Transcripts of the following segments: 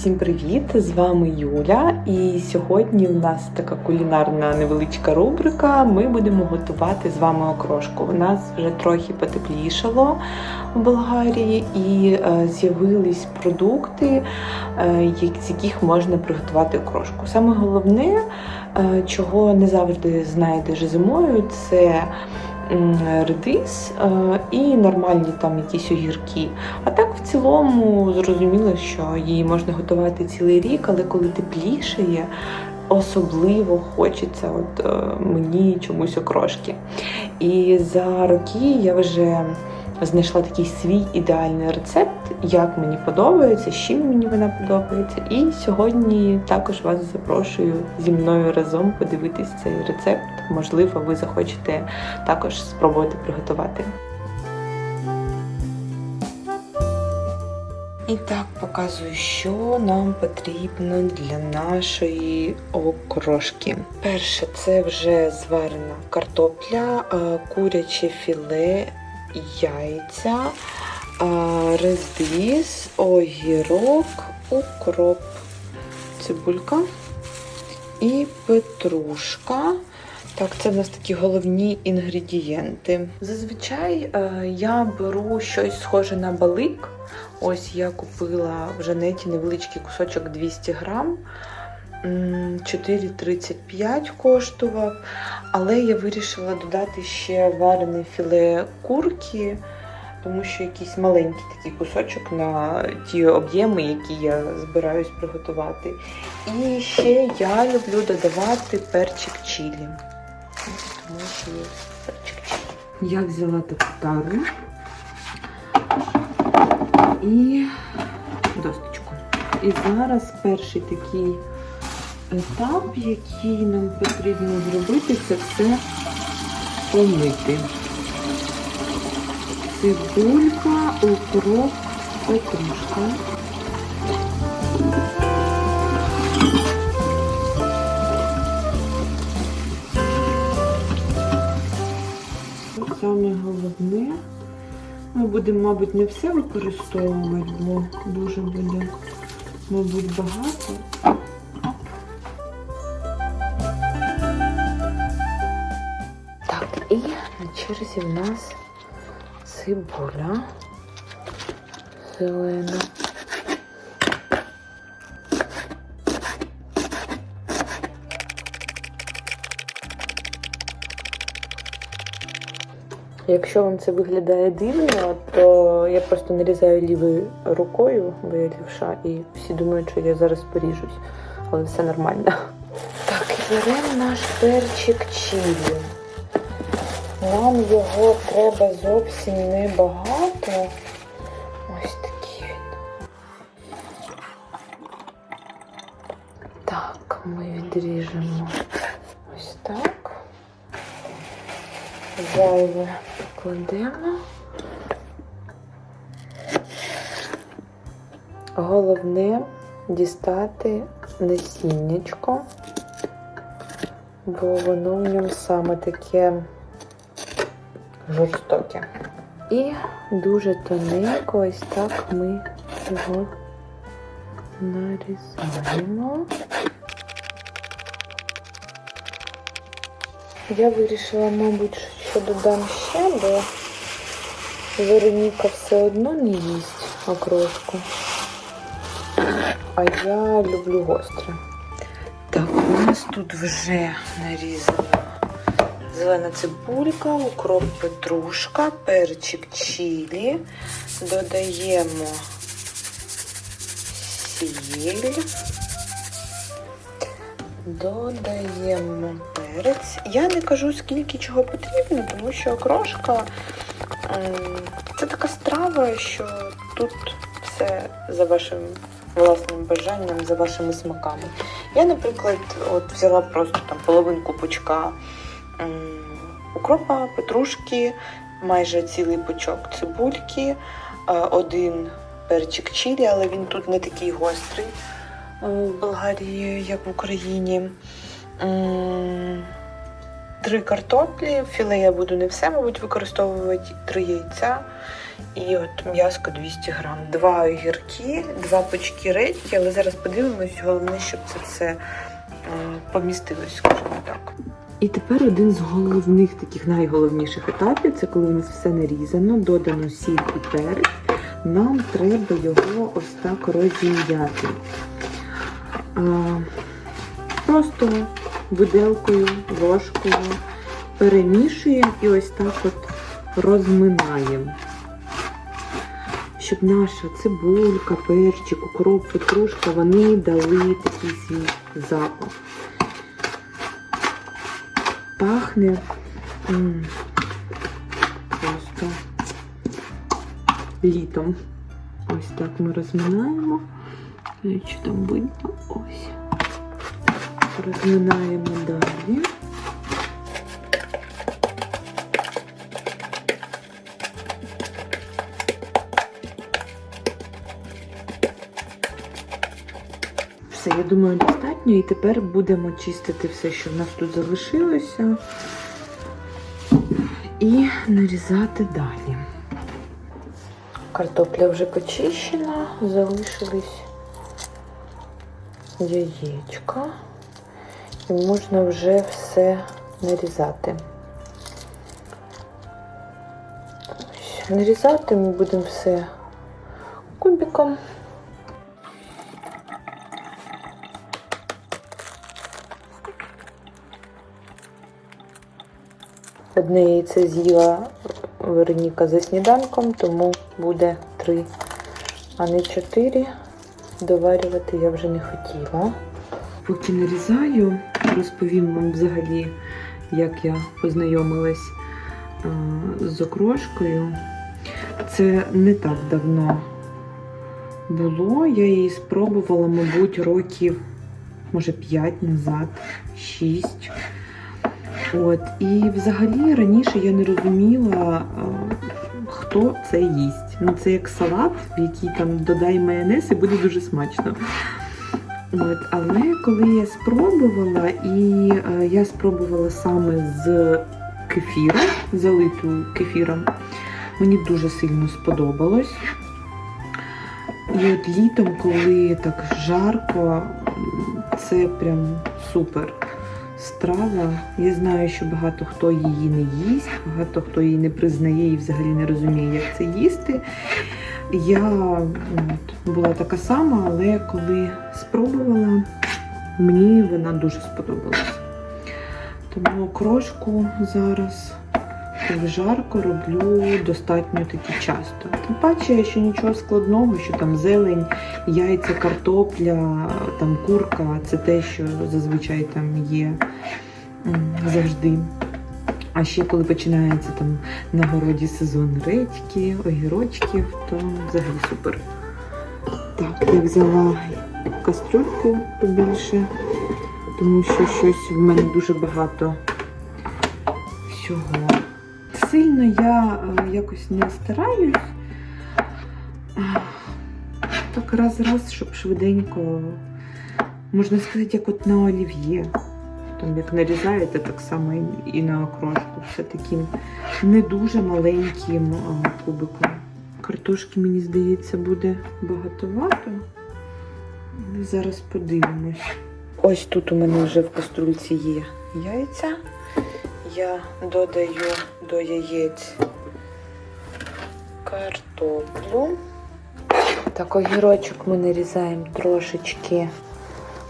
Всім привіт! З вами Юля. І сьогодні у нас така кулінарна невеличка рубрика. Ми будемо готувати з вами окрошку. У нас вже трохи потеплішало в Болгарії і е, з'явились продукти, е, з яких можна приготувати окрошку. Саме головне, е, чого не завжди знайдеш зимою, це редис е, і нормальні там якісь огірки. А так в цілому зрозуміло, що її можна готувати цілий рік, але коли теплішає, особливо хочеться от, е, мені чомусь окрошки. І за роки я вже знайшла такий свій ідеальний рецепт, як мені подобається, з чим мені вона подобається. І сьогодні також вас запрошую зі мною разом подивитись цей рецепт. Можливо, ви захочете також спробувати приготувати. І так показую, що нам потрібно для нашої окрошки. Перше, це вже зварена картопля, е, куряче філе, яйця, редис, огірок, укроп, цибулька і петрушка. Так, це в нас такі головні інгредієнти. Зазвичай е, я беру щось схоже на балик. Ось я купила в Жанеті невеличкий кусочок 200 грам. М, 4,35 коштував. Але я вирішила додати ще варене філе курки, тому що якийсь маленький такий кусочок на ті об'єми, які я збираюсь приготувати. І ще я люблю додавати перчик чилі. Тому що є перчик чилі. Я взяла таку тару і досточку. І зараз перший такий етап, який нам потрібно зробити, це все помити. Цибулька, укроп, петрушка. Саме головне, ми будемо, мабуть, не все використовувати, бо дуже буде, мабуть, багато. І на черзі в нас цибуля зелена. Якщо вам це виглядає дивно, то я просто нарізаю лівою рукою, бо я лівша, і всі думають, що я зараз поріжусь, але все нормально. Так, і беремо наш перчик чилі. Нам його треба зовсім небагато. Ось такий. Так, ми відріжемо ось так. Зайве кладемо. Головне дістати насіннячко, бо воно в ньому саме таке жорстоке. І дуже тоненько ось так ми його нарізаємо. Я вирішила, мабуть, що додам ще, бо Вероніка все одно не їсть окрошку. А я люблю гостре. Так, у нас тут вже нарізана зелена цибулька, укроп петрушка, перчик чилі. Додаємо сіль. Додаємо перець. Я не кажу, скільки чого потрібно, тому що окрошка ем, це така страва, що тут все за вашим власним бажанням, за вашими смаками. Я, наприклад, от взяла просто там половинку пучка укропа, петрушки, майже цілий пучок цибульки, е, один перчик чилі, але він тут не такий гострий е, в Болгарії, як в Україні. Три картоплі, філе я буду не все, мабуть, використовувати три яйця І от м'яско 200 грам. Два огірки, два пучки редьки, але зараз подивимось, головне, щоб це все е, помістилось, скажімо так. І тепер один з головних таких найголовніших етапів це коли у нас все нарізано, додано сіль і перець. Нам треба його ось так розім'яти. Просто виделкою, ложкою перемішуємо і ось так от розминаємо. Щоб наша цибулька, перчик, укроп, петрушка, вони дали такий свій запах. Пахне м, просто літом. Ось так ми розминаємо. Чи там видно? Ось. Розминаємо далі. Все, я думаю, достатньо. І тепер будемо чистити все, що в нас тут залишилося. І нарізати далі. Картопля вже почищена, залишились яєчка. І можна вже все нарізати. Нарізати ми будемо все кубиком. Одне яйце з'їла Вероніка за сніданком, тому буде три, а не чотири. Доварювати я вже не хотіла. Поки нарізаю, розповім вам взагалі, як я познайомилась з окрошкою. Це не так давно було. Я її спробувала, мабуть, років, може, 5 назад, 6. От, і взагалі раніше я не розуміла, е, хто це їсть. Ну, це як салат, в який там додай майонез і буде дуже смачно. От, але коли я спробувала, і е, я спробувала саме з кефіром, залиту кефіром, мені дуже сильно сподобалось. І от літом, коли так жарко, це прям супер страва. Я знаю, що багато хто її не їсть, багато хто її не признає і взагалі не розуміє, як це їсти. Я от, була така сама, але коли спробувала, мені вона дуже сподобалась. Тому крошку зараз, жарко, роблю достатньо таки часто. Тим паче, що нічого складного, що там зелень, яйця, картопля, там курка це те, що зазвичай там є завжди. А ще коли починається там на городі сезон редьки, огірочків, то взагалі супер. Так, я взяла кастрюльку побільше, тому що щось в мене дуже багато всього. Сильно я е, якось не стараюсь. Так раз-раз, щоб швиденько, можна сказати, як от на олів'є. Там як нарізаєте, так само і- на окрошку. Все таким не дуже маленьким кубиком. Картошки, мені здається, буде багатовато. Зараз подивимось. Ось тут у мене вже в каструльці є яйця. Я додаю до яєць картоплю. Так, огірочок ми нарізаємо трошечки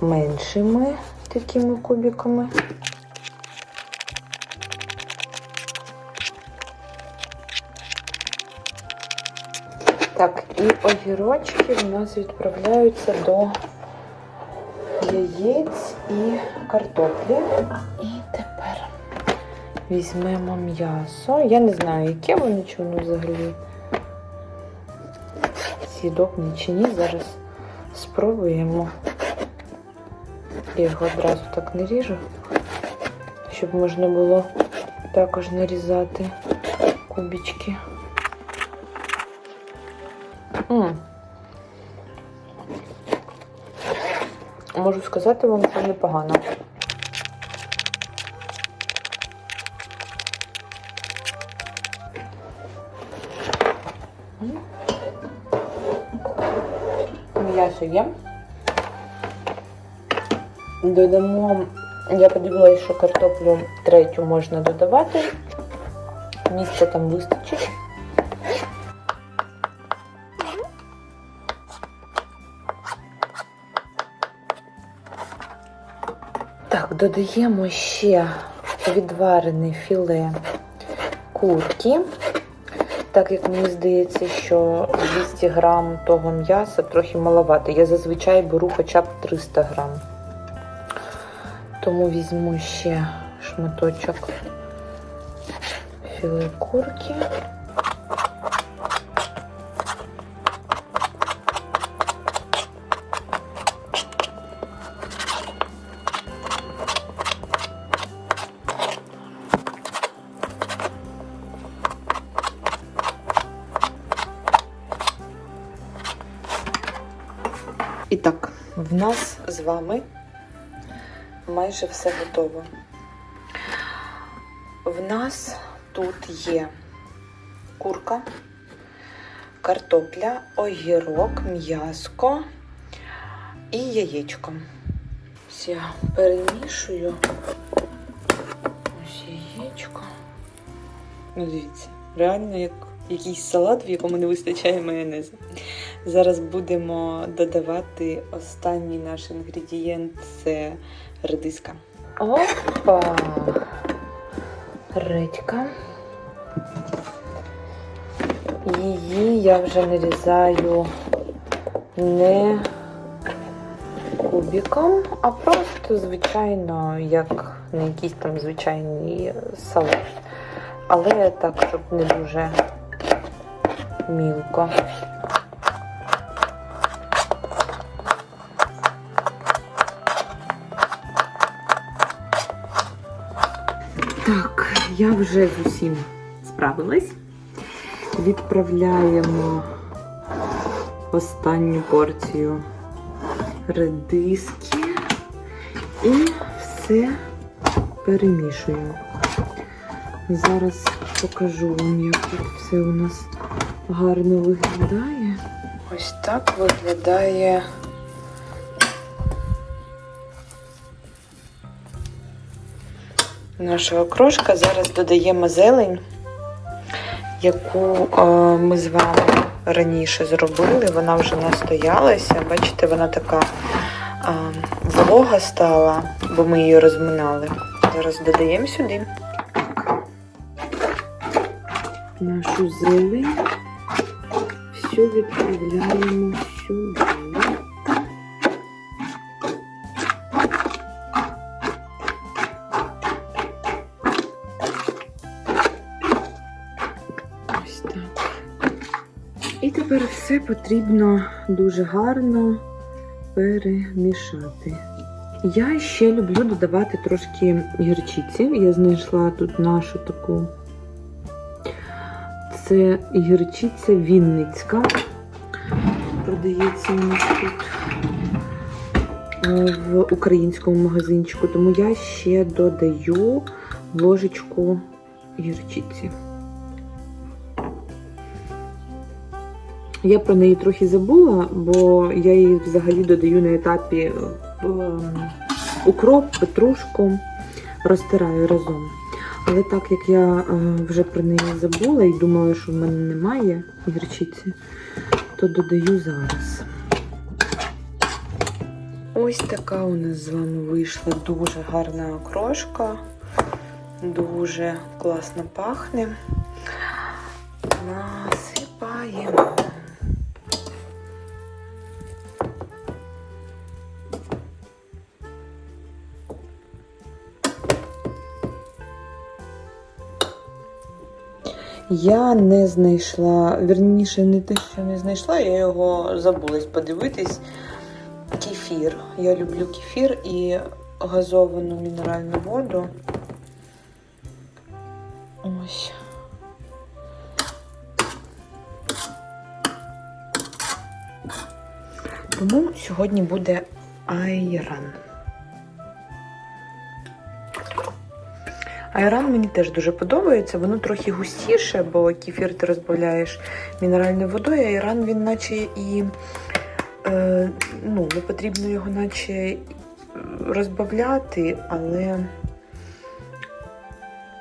меншими такими кубиками. Так, і огірочки в нас відправляються до яєць і картоплі. Візьмемо м'ясо. Я не знаю, яке воно, чи воно взагалі з'їдобне чи ні. Зараз спробуємо. Я його одразу так не ріжу, щоб можна було також нарізати кубічки. М. Можу сказати вам, що непогано. М'ясо є. Додамо, я подивилася, що картоплю третю можна додавати. Місця там вистачить. Так, додаємо ще відварене філе курки. Так як мені здається, що 200 грам того м'яса трохи маловато. Я зазвичай беру хоча б 300 грам. Тому візьму ще шматочок філе курки. І так, в нас з вами майже все готово. В нас тут є курка, картопля, огірок, м'яско і яєчко. Ось я перемішую. Ось яєчко. Ну, дивіться, реально як якийсь салат, в якому не вистачає майонезу. Зараз будемо додавати останній наш інгредієнт це редиска. Опа! Редька. Її я вже нарізаю не кубиком, а просто звичайно, як на якийсь там звичайний салат. Але так, щоб не дуже мілко. Я вже з усім справилась. Відправляємо останню порцію редиски і все перемішую. Зараз покажу вам, як тут все у нас гарно виглядає. Ось так виглядає наша окрошка. Зараз додаємо зелень, яку е, ми з вами раніше зробили. Вона вже настоялася. Бачите, вона така е, волога стала, бо ми її розминали. Зараз додаємо сюди нашу зелень. Все відправляємо тепер все потрібно дуже гарно перемішати. Я ще люблю додавати трошки гірчиці. Я знайшла тут нашу таку. Це гірчиця Вінницька. Продається у нас тут е, в українському магазинчику, тому я ще додаю ложечку гірчиці. Я про неї трохи забула, бо я її взагалі додаю на етапі ем, укроп, петрушку, розтираю разом. Але так як я е, вже про неї забула і думала, що в мене немає гірчиці, то додаю зараз. Ось така у нас з вами вийшла дуже гарна окрошка. Дуже класно пахне. Насипаємо. Я не знайшла, вірніше, не те, що не знайшла, я його забулась подивитись. Кефір. Я люблю кефір і газовану мінеральну воду. Ось. Тому сьогодні буде айран. Айран мені теж дуже подобається. Воно трохи густіше, бо кефір ти розбавляєш мінеральною водою, а айран він наче і е, ну, не потрібно його наче розбавляти, але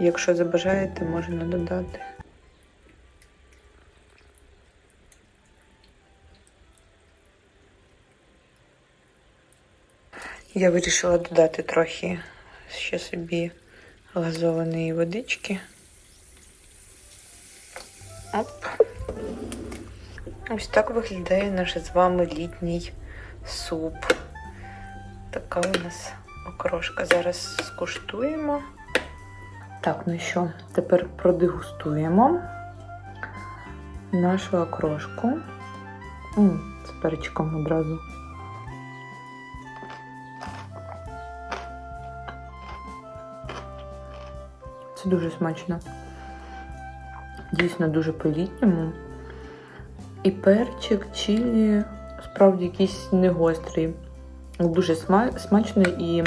якщо забажаєте, можна додати. Я вирішила додати трохи ще собі газованої водички. Оп. Ось так виглядає наш з вами літній суп. Така у нас окрошка. Зараз скуштуємо. Так, ну що, тепер продегустуємо нашу окрошку. М, з перчиком одразу. Дуже смачно. Дійсно дуже по-літньому. І перчик, чилі, справді якийсь не гострий. Дуже сма- смачно і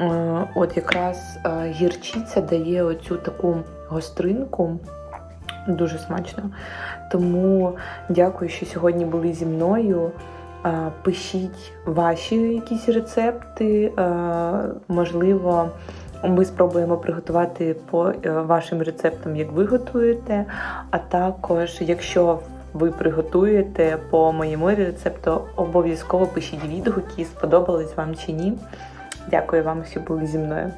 е, от якраз е, гірчиця дає оцю таку гостринку. Дуже смачно. Тому дякую, що сьогодні були зі мною. Е, Пишіть ваші якісь рецепти. Е, Можливо, ми спробуємо приготувати по е, вашим рецептам, як ви готуєте. А також, якщо ви приготуєте по моєму рецепту, обов'язково пишіть відгуки, сподобалось вам чи ні. Дякую вам, що були зі мною.